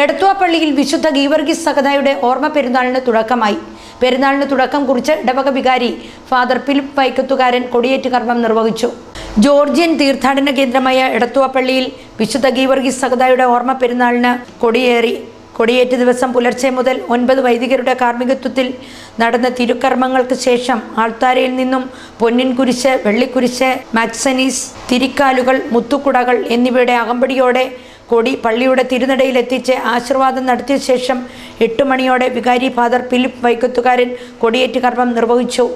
എടത്തുവാപ്പള്ളിയിൽ വിശുദ്ധ ഗീവർഗീസ് സഹതായുടെ ഓർമ്മ പെരുന്നാളിന് തുടക്കമായി. പെരുന്നാളിന് തുടക്കം കുറിച്ച് ഇടവക വികാരി ഫാദർ ഫിലിപ്പ് വൈക്കത്തുകാരൻ കൊടിയേറ്റ് കർമ്മം നിർവഹിച്ചു. ജോർജിയൻ തീർത്ഥാടന കേന്ദ്രമായ എടത്തുവാപ്പള്ളിയിൽ വിശുദ്ധ ഗീവർഗീസ് സഹതായുടെ ഓർമ്മ പെരുന്നാളിന് കൊടിയേറി. കൊടിയേറ്റ് ദിവസം പുലർച്ചെ മുതൽ ഒൻപത് വൈദികരുടെ കാർമ്മികത്വത്തിൽ നടന്ന തിരുക്കർമ്മങ്ങൾക്ക് ശേഷം ആൾത്താരയിൽ നിന്നും പൊന്നിൻ കുരിശ് വെള്ളിക്കുരിശ് മാക്സനീസ് തിരിക്കാലുകൾ മുത്തുക്കുടകൾ എന്നിവയുടെ അകമ്പടിയോടെ കൊടി പള്ളിയുടെ തിരുനടയിൽ എത്തിച്ച് ആശീർവാദം നടത്തിയ ശേഷം എട്ട് മണിയോടെ വികാരി ഫാദർ ഫിലിപ്പ് വൈക്കത്തുകാരൻ കൊടിയേറ്റ് കർമ്മം നിർവഹിച്ചു.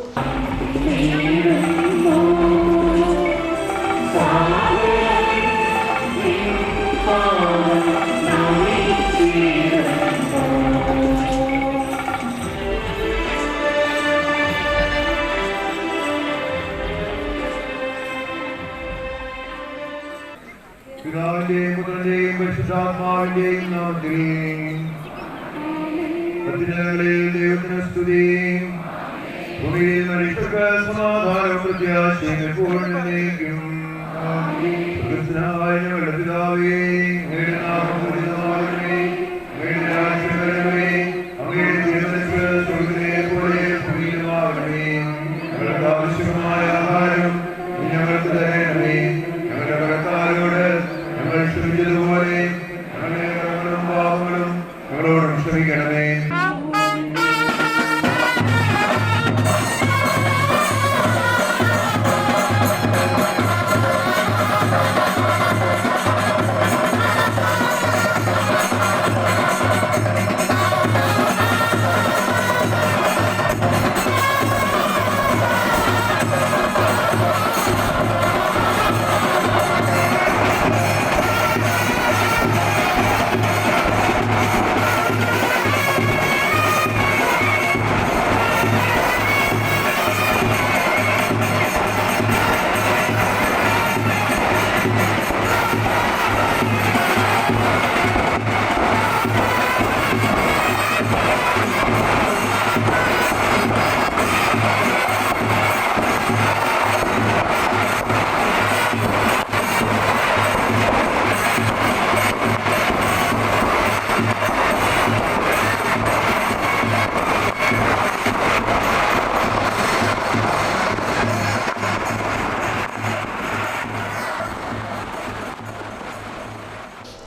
പിതാവിന്റെയും പുത്രന്റെയും പരിശുദ്ധാത്മാവിന്റെയും നാമത്തിൽ. പ്രത്യാശയും പിതാവേ, നാമം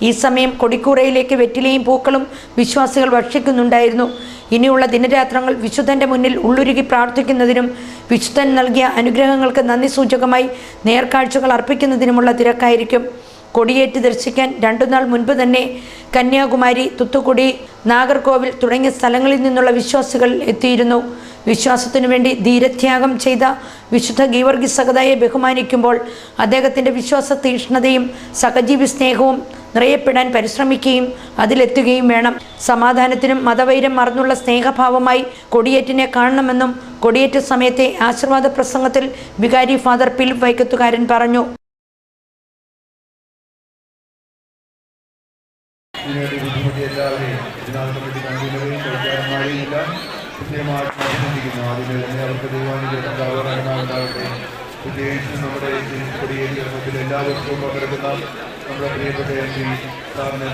ഈ സമയം കൊടിക്കൂറയിലേക്ക് വെറ്റിലയും പൂക്കളും വിശ്വാസികൾ ഭക്ഷിക്കുന്നുണ്ടായിരുന്നു. ഇനിയുള്ള ദിനരാത്രങ്ങൾ വിശുദ്ധന്റെ മുന്നിൽ ഉള്ളുരുകി പ്രാർത്ഥിക്കുന്നതിനും വിശുദ്ധൻ നൽകിയ അനുഗ്രഹങ്ങൾക്ക് നന്ദി സൂചകമായി നേർക്കാഴ്ചകൾ അർപ്പിക്കുന്നതിനുമുള്ള തിരക്കായിരിക്കും. കൊടിയേറ്റ് ദർശിക്കാൻ രണ്ടു നാൾ മുൻപ് തന്നെ കന്യാകുമാരി തുത്തുക്കുടി നാഗർകോവിൽ തുടങ്ങിയ സ്ഥലങ്ങളിൽ നിന്നുള്ള വിശ്വാസികൾ എത്തിയിരുന്നു. വിശ്വാസത്തിനു വേണ്ടി ധീരത്യാഗം ചെയ്ത വിശുദ്ധ ഗീവർഗി സഹതയെ ബഹുമാനിക്കുമ്പോൾ അദ്ദേഹത്തിന്റെ വിശ്വാസ തീഷ്ണതയും സഹജീവി സ്നേഹവും നിറയപ്പെടാൻ പരിശ്രമിക്കുകയും അതിലെത്തുകയും വേണം. സമാധാനത്തിനും മതവൈരം മറന്നുള്ള സ്നേഹഭാവമായി കൊടിയേറ്റിനെ കാണണമെന്നും കൊടിയേറ്റ സമയത്തെ ആശീർവാദ പ്രസംഗത്തിൽ വികാരി ഫാദർ പിലിപ്പ് വൈക്കത്തുകാരൻ പറഞ്ഞു. എല്ലാവരെയും കഴിക്കാരന്മാരെയും എല്ലാം കൃത്യമായി അഭിനന്ദിക്കുന്നു ആദ്യമേ തന്നെ അവർക്ക് ദൈവാനുഗ്രഹം പ്രത്യേകിച്ച് നമ്മുടെ കൊടിയേരി ഗ്രഹത്തിൽ എല്ലാ പങ്കെടുക്കുന്ന നമ്മുടെ പ്രിയപ്പെട്ട എം പി സാറിനെ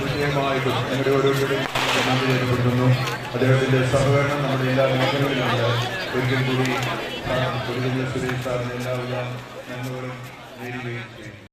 ഞങ്ങളുടെ ഓരോരുത്തരും നന്ദി രേഖപ്പെടുത്തുന്നു. അദ്ദേഹത്തിന്റെ സഹകരണം നമ്മുടെ എല്ലാ മേഖലകളിലുണ്ട്. ഒരിക്കൽ കൂടി സുരേഷ് സാറിന് എല്ലാവിധ നന്മകളും നേരുകയും ചെയ്യുന്നു